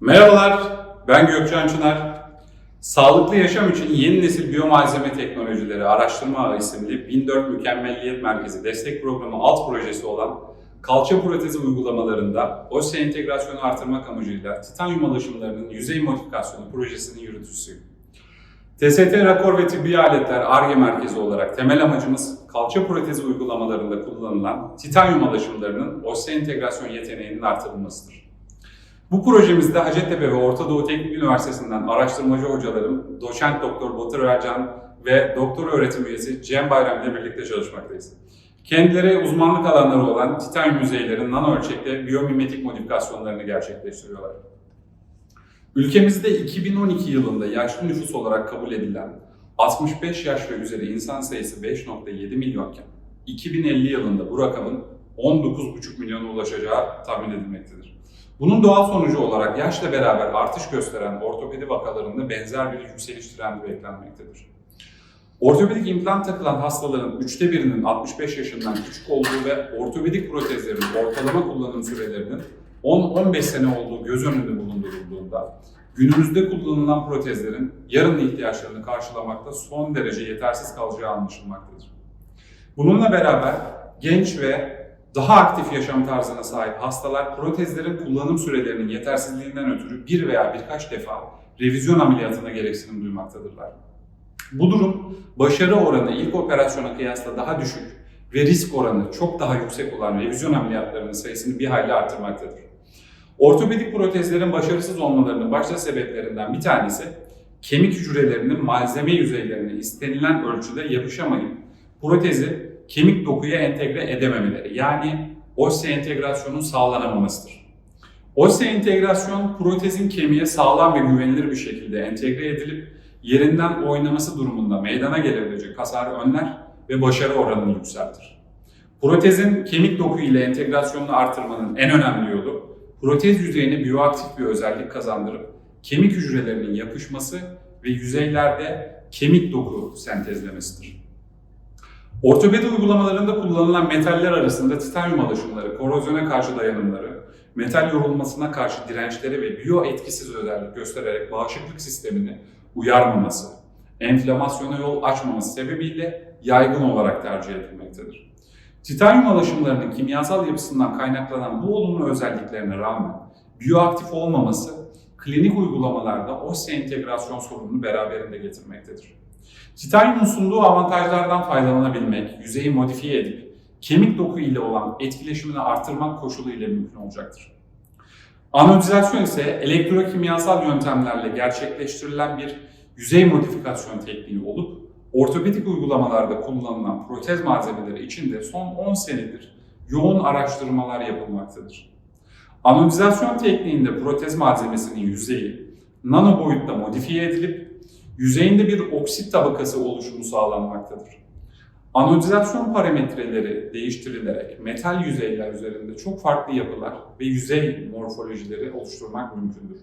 Merhabalar, ben Gökcan Çınar. Sağlıklı yaşam için yeni nesil biyomalzeme teknolojileri araştırma ağı isimli 1004 Mükemmelliyet Merkezi destek programı alt projesi olan kalça protezi uygulamalarında OSE entegrasyonu artırmak amacıyla titanyum alaşımlarının yüzey modifikasyonu projesinin yürütücüsüyüm. TST Rakor ve Tıbbi Aletler ARGE merkezi olarak temel amacımız kalça protezi uygulamalarında kullanılan titanyum alaşımlarının OSE entegrasyon yeteneğinin artırılmasıdır. Bu projemizde Hacettepe ve Orta Doğu Teknik Üniversitesi'nden araştırmacı hocalarım Doçent Doktor Batır Ercan ve Doktor Öğretim Üyesi Cem Bayram ile birlikte çalışmaktayız. Kendileri uzmanlık alanları olan titanyum yüzeylerin nano ölçekte biyomimetik modifikasyonlarını gerçekleştiriyorlar. Ülkemizde 2012 yılında yaşlı nüfus olarak kabul edilen 65 yaş ve üzeri insan sayısı 5.7 milyonken 2050 yılında bu rakamın 19,5 milyona ulaşacağı tahmin edilmektedir. Bunun doğal sonucu olarak yaşla beraber artış gösteren ortopedi vakalarında benzer bir yükseliş trendi beklenmektedir. Ortopedik implant takılan hastaların üçte birinin 65 yaşından küçük olduğu ve ortopedik protezlerin ortalama kullanım sürelerinin 10-15 sene olduğu göz önünde bulundurulduğunda günümüzde kullanılan protezlerin yarının ihtiyaçlarını karşılamakta son derece yetersiz kalacağı anlaşılmaktadır. Bununla beraber genç ve daha aktif yaşam tarzına sahip hastalar protezlerin kullanım sürelerinin yetersizliğinden ötürü bir veya birkaç defa revizyon ameliyatına gereksinim duymaktadırlar. Bu durum başarı oranı ilk operasyona kıyasla daha düşük ve risk oranı çok daha yüksek olan revizyon ameliyatlarının sayısını bir hayli artırmaktadır. Ortopedik protezlerin başarısız olmalarının başta sebeplerinden bir tanesi kemik hücrelerinin malzeme yüzeylerine istenilen ölçüde yapışamayıp protezi kemik dokuya entegre edememeleri yani OSSE entegrasyonun sağlanamamasıdır. OSSE entegrasyon protezin kemiğe sağlam ve güvenilir bir şekilde entegre edilip yerinden oynaması durumunda meydana gelebilecek hasarı önler ve başarı oranını yükseltir. Protezin kemik doku ile entegrasyonunu artırmanın en önemli yolu protez yüzeyine biyoaktif bir özellik kazandırıp kemik hücrelerinin yapışması ve yüzeylerde kemik doku sentezlemesidir. Ortopedi uygulamalarında kullanılan metaller arasında titanyum alaşımları, korozyona karşı dayanımları, metal yorulmasına karşı dirençleri ve biyo etkisiz özellik göstererek bağışıklık sistemini uyarmaması, enflamasyona yol açmaması sebebiyle yaygın olarak tercih edilmektedir. Titanyum alaşımlarının kimyasal yapısından kaynaklanan bu olumlu özelliklerine rağmen biyoaktif olmaması klinik uygulamalarda OSSE entegrasyon sorununu beraberinde getirmektedir. Titanyumun sunduğu avantajlardan faydalanabilmek, yüzeyi modifiye edip kemik doku ile olan etkileşimini artırmak koşulu ile mümkün olacaktır. Anodizasyon ise elektrokimyasal yöntemlerle gerçekleştirilen bir yüzey modifikasyon tekniği olup ortopedik uygulamalarda kullanılan protez malzemeleri için de son 10 senedir yoğun araştırmalar yapılmaktadır. Anodizasyon tekniğinde protez malzemesinin yüzeyi nano boyutta modifiye edilip yüzeyinde bir oksit tabakası oluşumu sağlanmaktadır. Anodizasyon parametreleri değiştirilerek metal yüzeyler üzerinde çok farklı yapılar ve yüzey morfolojileri oluşturmak mümkündür.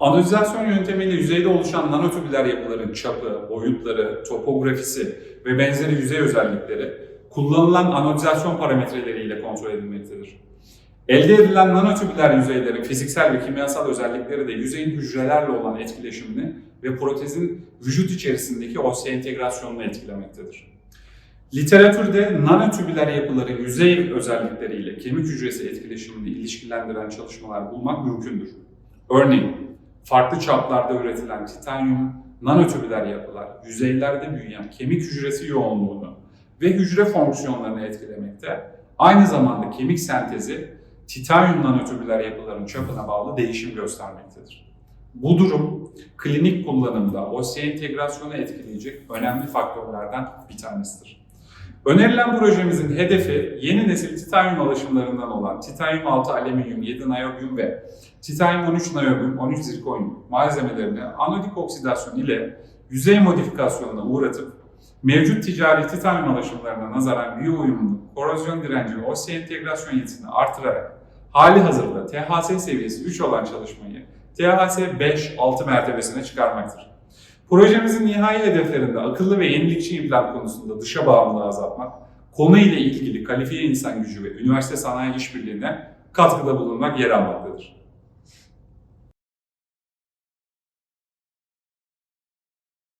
Anodizasyon yöntemiyle yüzeyde oluşan nanotübüler yapıların çapı, boyutları, topografisi ve benzeri yüzey özellikleri kullanılan anodizasyon parametreleriyle kontrol edilmektedir. Elde edilen nanotübüler yüzeylerin fiziksel ve kimyasal özellikleri de yüzeyin hücrelerle olan etkileşimini ve protezin vücut içerisindeki OSSE entegrasyonunu etkilemektedir. Literatürde nanotübüler yapıların yüzey özellikleriyle kemik hücresi etkileşimini ilişkilendiren çalışmalar bulmak mümkündür. Örneğin, farklı çaplarda üretilen titanyum nanotübüler yapılar yüzeylerde büyüyen kemik hücresi yoğunluğunu ve hücre fonksiyonlarını etkilemekte, aynı zamanda kemik sentezi titanyum nanotübüler yapıların çapına bağlı değişim göstermektedir. Bu durum klinik kullanımda OSSE entegrasyonu etkileyecek önemli faktörlerden bir tanesidir. Önerilen projemizin hedefi yeni nesil titanyum alaşımlarından olan titanyum 6 alüminyum 7 nayobyum ve titanyum 13 nayobyum 13 zirkonyum malzemelerini anodik oksidasyon ile yüzey modifikasyonuna uğratıp mevcut ticari titanyum alaşımlarına nazaran biyo uyumluluk, korozyon direnci ve OSSE entegrasyon yetisini artırarak hali hazırda THS seviyesi 3 olan çalışmayı THS 5-6 mertebesine çıkarmaktır. Projemizin nihai hedeflerinde akıllı ve yenilikçi implant konusunda dışa bağımlılığı azaltmak, konu ile ilgili kalifiye insan gücü ve üniversite sanayi işbirliğine katkıda bulunmak yer almaktadır.